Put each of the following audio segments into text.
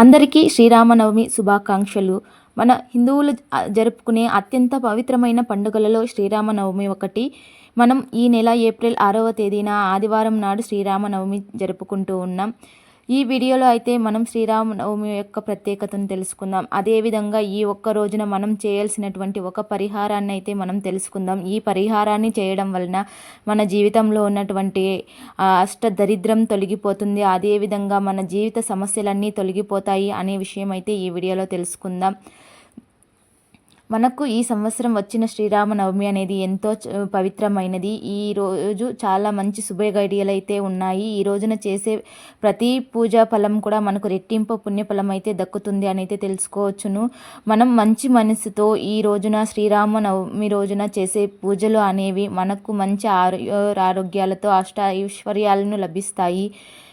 అందరికీ శ్రీరామనవమి శుభాకాంక్షలు. మన హిందువులు జరుపుకునే అత్యంత పవిత్రమైన పండుగలలో శ్రీరామనవమి ఒకటి. మనం ఈ నెల ఏప్రిల్ ఆరవ తేదీన ఆదివారం నాడు శ్రీరామనవమి జరుపుకుంటూ ఉన్నాం. ఈ వీడియోలో అయితే మనం శ్రీరామనవమి యొక్క ప్రత్యేకతను తెలుసుకుందాం. అదేవిధంగా ఈ ఒక్క రోజున మనం చేయాల్సినటువంటి ఒక పరిహారాన్ని అయితే మనం తెలుసుకుందాం. ఈ పరిహారాన్ని చేయడం వలన మన జీవితంలో ఉన్నటువంటి అష్ట దరిద్రం తొలగిపోతుంది. అదేవిధంగా మన జీవిత సమస్యలన్నీ తొలగిపోతాయి అనే విషయం అయితే ఈ వీడియోలో తెలుసుకుందాం. మనకు ఈ సంవత్సరం వచ్చిన శ్రీరామనవమి అనేది ఎంతో పవిత్రమైనది. ఈ రోజు చాలా మంచి శుభ గడియలు అయితే ఉన్నాయి. ఈ రోజున చేసే ప్రతి పూజా ఫలం కూడా మనకు రెట్టింపు పుణ్యఫలం అయితే దక్కుతుంది అని అయితే తెలుసుకోవచ్చును. మనం మంచి మనసుతో ఈ రోజున శ్రీరామనవమి రోజున చేసే పూజలు అనేవి మనకు మంచి ఆరోగ్యాలతో అష్ట ఐశ్వర్యాలను లభిస్తాయి.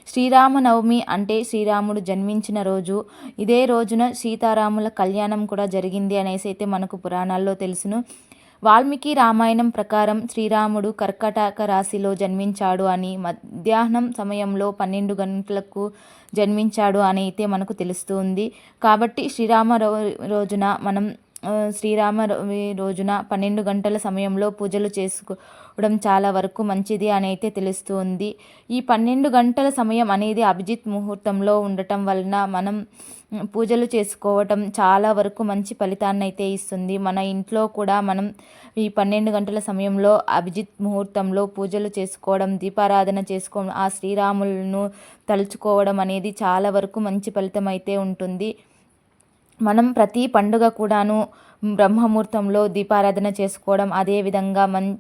శ్రీరామనవమి అంటే శ్రీరాముడు జన్మించిన రోజు. ఇదే రోజున సీతారాముల కళ్యాణం కూడా జరిగింది అనేసి అయితే మనకు పురాణాల్లో తెలుసును. వాల్మీకి రామాయణం ప్రకారం శ్రీరాముడు కర్కటక రాశిలో జన్మించాడు అని మధ్యాహ్నం సమయంలో పన్నెండు గంటలకు జన్మించాడు అని అయితే మనకు తెలుస్తుంది కాబట్టి శ్రీరామ రోజున మనం శ్రీరామ రోజున పన్నెండు గంటల సమయంలో పూజలు చేసుకోవడం చాలా వరకు మంచిది అని అయితే తెలుస్తుంది. ఈ పన్నెండు గంటల సమయం అనేది అభిజిత్ ముహూర్తంలో ఉండటం వలన మనం పూజలు చేసుకోవటం చాలా వరకు మంచి ఫలితాన్ని అయితే ఇస్తుంది. మన ఇంట్లో కూడా మనం ఈ పన్నెండు గంటల సమయంలో అభిజిత్ ముహూర్తంలో పూజలు చేసుకోవడం దీపారాధన చేసుకోవడం ఆ శ్రీరాములను తలుచుకోవడం అనేది చాలా వరకు మంచి ఫలితం అయితే ఉంటుంది. మనం ప్రతి పండుగ కూడాను బ్రహ్మముహూర్తంలో దీపారాధన చేసుకోవడం అదేవిధంగా మన్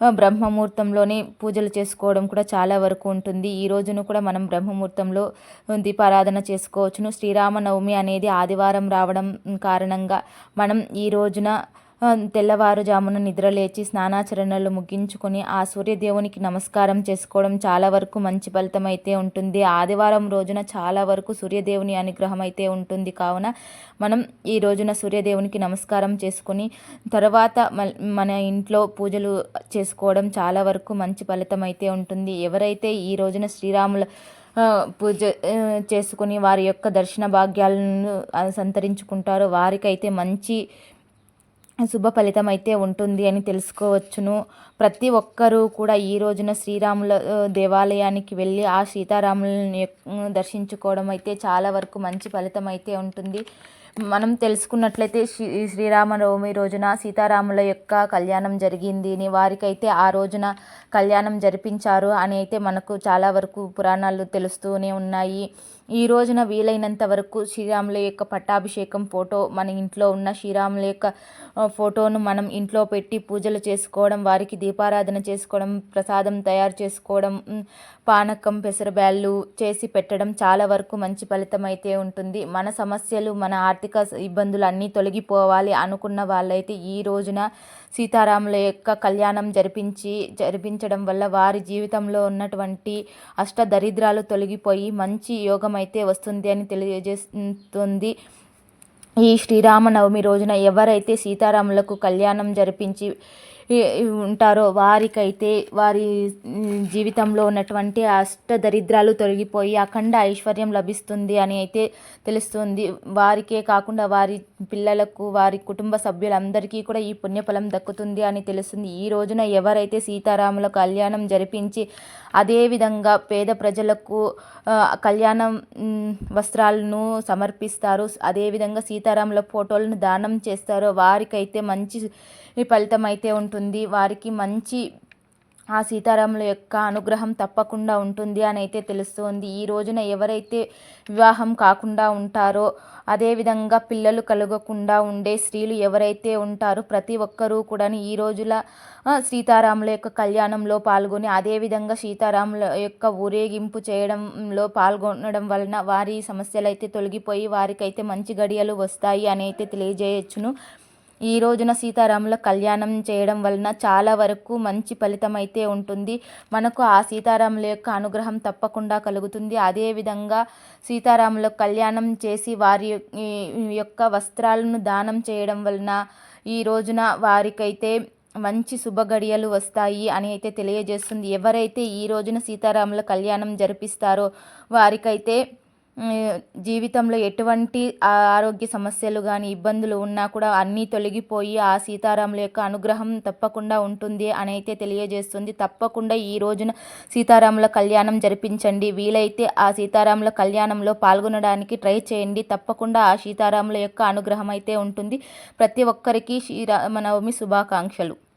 బ్రహ్మముహూర్తంలోనే పూజలు చేసుకోవడం కూడా చాలా వరకు ఉంటుంది. ఈ రోజును కూడా మనం బ్రహ్మముహూర్తంలో దీపారాధన చేసుకోవచ్చును. శ్రీరామనవమి అనేది ఆదివారం రావడం కారణంగా మనం ఈ రోజున తెల్లవారుజామున నిద్రలేచి స్నానాచరణలు ముగించుకొని ఆ సూర్యదేవునికి నమస్కారం చేసుకోవడం చాలా వరకు మంచి ఫలితం అయితే ఉంటుంది. ఆదివారం రోజున చాలా వరకు సూర్యదేవుని అనుగ్రహం అయితే ఉంటుంది. కావున మనం ఈ రోజున సూర్యదేవునికి నమస్కారం చేసుకొని తర్వాత మన ఇంట్లో పూజలు చేసుకోవడం చాలా వరకు మంచి ఫలితం అయితే ఉంటుంది. ఎవరైతే ఈ రోజున శ్రీరాముల పూజ చేసుకుని వారి యొక్క దర్శన భాగ్యాలను సంతరించుకుంటారో వారికైతే మంచి శుభ ఫలితం అయితే ఉంటుంది అని తెలుసుకోవచ్చును. ప్రతి ఒక్కరూ కూడా ఈ రోజున శ్రీరాముల దేవాలయానికి వెళ్ళి ఆ సీతారాములని దర్శించుకోవడం అయితే చాలా వరకు మంచి ఫలితం అయితే ఉంటుంది. మనం తెలుసుకున్నట్లయితే శ్రీ శ్రీరామనవమి రోజున సీతారాముల యొక్క కళ్యాణం జరిగింది. అని వారికైతే ఆ రోజున కళ్యాణం జరిపించారు అని అయితే మనకు చాలా వరకు పురాణాలు తెలుస్తూనే ఉన్నాయి. ఈ రోజున వీలైనంత వరకు శ్రీరాముల యొక్క పట్టాభిషేకం ఫోటో మన ఇంట్లో ఉన్న శ్రీరాముల యొక్క ఫోటోను మనం ఇంట్లో పెట్టి పూజలు చేసుకోవడం వారికి దీపారాధన చేసుకోవడం ప్రసాదం తయారు చేసుకోవడం పానకం పెసరబ్యాళ్ళు చేసి పెట్టడం చాలా వరకు మంచి ఫలితం అయితే ఉంటుంది. మన సమస్యలు మన ఆర్థిక ఇబ్బందులు అన్నీ తొలగిపోవాలి అనుకున్న వాళ్ళైతే ఈ రోజున సీతారాముల యొక్క కళ్యాణం జరిపించి జరిపించడం వల్ల వారి జీవితంలో ఉన్నటువంటి అష్ట దరిద్రాలు తొలగిపోయి మంచి యోగం అయితే వస్తుంది అని తెలియజేస్తుంది. ఈ శ్రీరామనవమి రోజున ఎవరైతే సీతారాములకు కళ్యాణం జరిపించి ఉంటారో వారికైతే వారి జీవితంలో ఉన్నటువంటి అష్ట దరిద్రాలు తొలగిపోయి అఖండ ఐశ్వర్యం లభిస్తుంది అని అయితే తెలుస్తుంది. వారికే కాకుండా వారి పిల్లలకు వారి కుటుంబ సభ్యులందరికీ కూడా ఈ పుణ్యఫలం దక్కుతుంది అని తెలుస్తుంది. ఈ రోజున ఎవరైతే సీతారాముల కళ్యాణం జరిపించి అదేవిధంగా పేద ప్రజలకు కళ్యాణం వస్త్రాలను సమర్పిస్తారు అదేవిధంగా సీతారాముల ఫోటోలను దానం చేస్తారో వారికైతే మంచి ఫలితం అయితే ఉంటుంది. వారికి మంచి ఆ సీతారాముల యొక్క అనుగ్రహం తప్పకుండా ఉంటుంది అని అయితే తెలుస్తుంది. ఈ రోజున ఎవరైతే వివాహం కాకుండా ఉంటారో అదేవిధంగా పిల్లలు కలగకుండా ఉండే స్త్రీలు ఎవరైతే ఉంటారో ప్రతి ఒక్కరూ కూడా ఈ రోజుల సీతారాముల యొక్క కళ్యాణంలో పాల్గొని అదేవిధంగా సీతారాముల యొక్క ఊరేగింపు చేయడంలో పాల్గొనడం వలన వారి సమస్యలు అయితే తొలగిపోయి వారికైతే మంచి గడియలు వస్తాయి అని అయితే తెలియజేయచ్చును. ఈ రోజున సీతారాముల కళ్యాణం చేయడం వలన చాలా వరకు మంచి ఫలితం అయితే ఉంటుంది. మనకు ఆ సీతారాముల యొక్క అనుగ్రహం తప్పకుండా కలుగుతుంది. అదేవిధంగా సీతారాముల కళ్యాణం చేసి వారి యొక్క వస్త్రాలను దానం చేయడం వలన ఈ రోజున వారికైతే మంచి శుభగడియలు వస్తాయి అని అయితే తెలియజేస్తుంది. ఎవరైతే ఈ రోజున సీతారాముల కళ్యాణం జరిపిస్తారో వారికైతే జీవితంలో ఎటువంటి ఆరోగ్య సమస్యలు కానీ ఇబ్బందులు ఉన్నా కూడా అన్నీ తొలగిపోయి ఆ సీతారాముల యొక్క అనుగ్రహం తప్పకుండా ఉంటుంది అని అయితే తెలియజేస్తుంది. తప్పకుండా ఈ రోజున సీతారాముల కళ్యాణం జరిపించండి. వీలైతే ఆ సీతారాముల కళ్యాణంలో పాల్గొనడానికి ట్రై చేయండి. తప్పకుండా ఆ సీతారాముల యొక్క అనుగ్రహం అయితే ఉంటుంది. ప్రతి ఒక్కరికి శ్రీరామనవమి శుభాకాంక్షలు.